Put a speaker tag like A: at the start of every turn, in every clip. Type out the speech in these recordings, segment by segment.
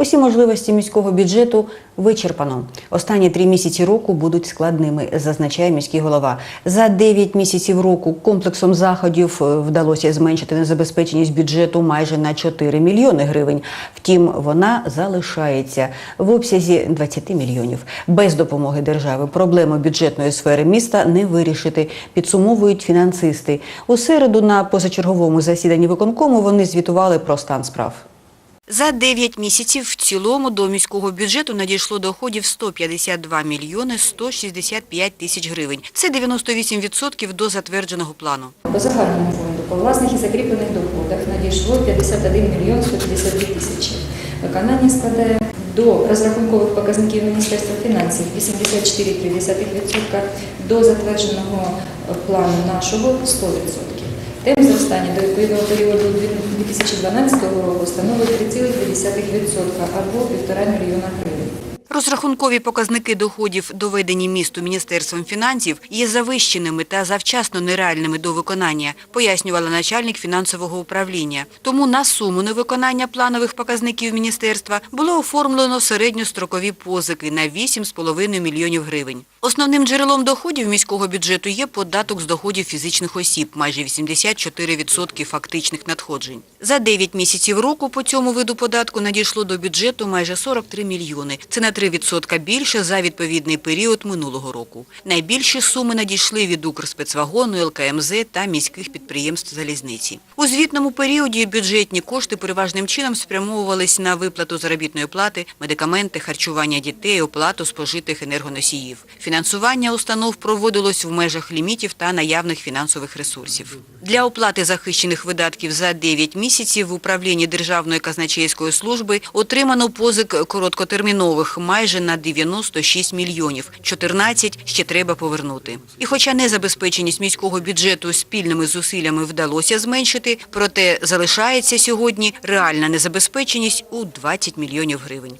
A: Усі можливості міського бюджету вичерпано. Останні три місяці року будуть складними, зазначає міський голова. За 9 місяців року комплексом заходів е, вдалося зменшити незабезпеченість бюджету майже на 4 мільйони гривень. Втім, вона залишається в обсязі 20 мільйонів. Без допомоги держави проблеми бюджетної сфери міста не вирішити, підсумовують фінансисти. У середу на позачерговому засіданні виконкому вони звітували про стан справ. За 9 місяців в цілому до міського бюджету надійшло доходів 152 мільйони 165 тисяч гривень. Це 98% до затвердженого плану.
B: По загальному фонду по власних і закріплених доходах надійшло 51 мільйон 152 тисячі. Виконання складає до розрахункових показників Міністерства фінансів 84,3%, до затвердженого плану нашого 100%. Темп зростання до відповідного періоду 2012 року становить 3,2% або 1,5 мільйона гривень.
A: Розрахункові показники доходів, доведені місту Міністерством фінансів, є завищеними та завчасно нереальними до виконання, пояснювала начальник фінансового управління. Тому на суму невиконання планових показників міністерства було оформлено середньострокові позики на 8,5 мільйонів гривень. Основним джерелом доходів міського бюджету є податок з доходів фізичних осіб, майже 84% фактичних надходжень. За 9 місяців року по цьому виду податку надійшло до бюджету майже 43 мільйони. Це на 3% більше за відповідний період минулого року. Найбільші суми надійшли від Укрспецвагону, ЛКМЗ та міських підприємств залізниці. У звітному періоді бюджетні кошти переважним чином спрямовувались на виплату заробітної плати, медикаменти, харчування дітей, оплату спожитих енергоносіїв. Фінансування установ проводилось в межах лімітів та наявних фінансових ресурсів. Для оплати захищених видатків за 9 місяців в управлінні Державної казначейської служби отримано позик короткотермінових на 96 мільйонів. 14 ще треба повернути. І хоча незабезпеченість міського бюджету спільними зусиллями вдалося зменшити, проте залишається сьогодні реальна незабезпеченість у 20 мільйонів гривень.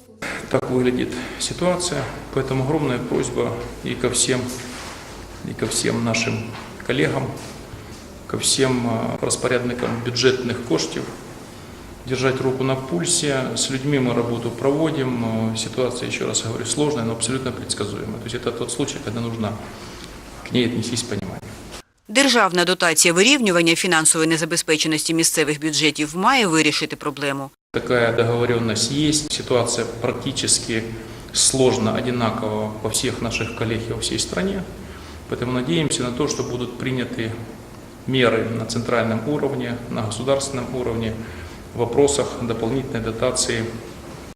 C: Так выглядит ситуация, поэтому огромная просьба и ко всем, и ко всем нашим коллегам, ко всем э, распорядникам бюджетных коштів держать руку на пульсе. С людьми мы работу проводим. Э, Ситуация, еще раз говорю, сложная, но абсолютно предсказуемая. То есть это тот случай, когда нужно к ней отнестись с пониманием.
A: Державна дотація вирівнювання фінансової незабезпеченості місцевих бюджетів має вирішити проблему.
C: Такая договоренность есть. Ситуация практически сложно, одинакова по всех наших коллег и во всей стране. Поэтому надеемся на то, что будут приняты меры на центральном уровне, на государственном уровне вопросах дополнительной дотации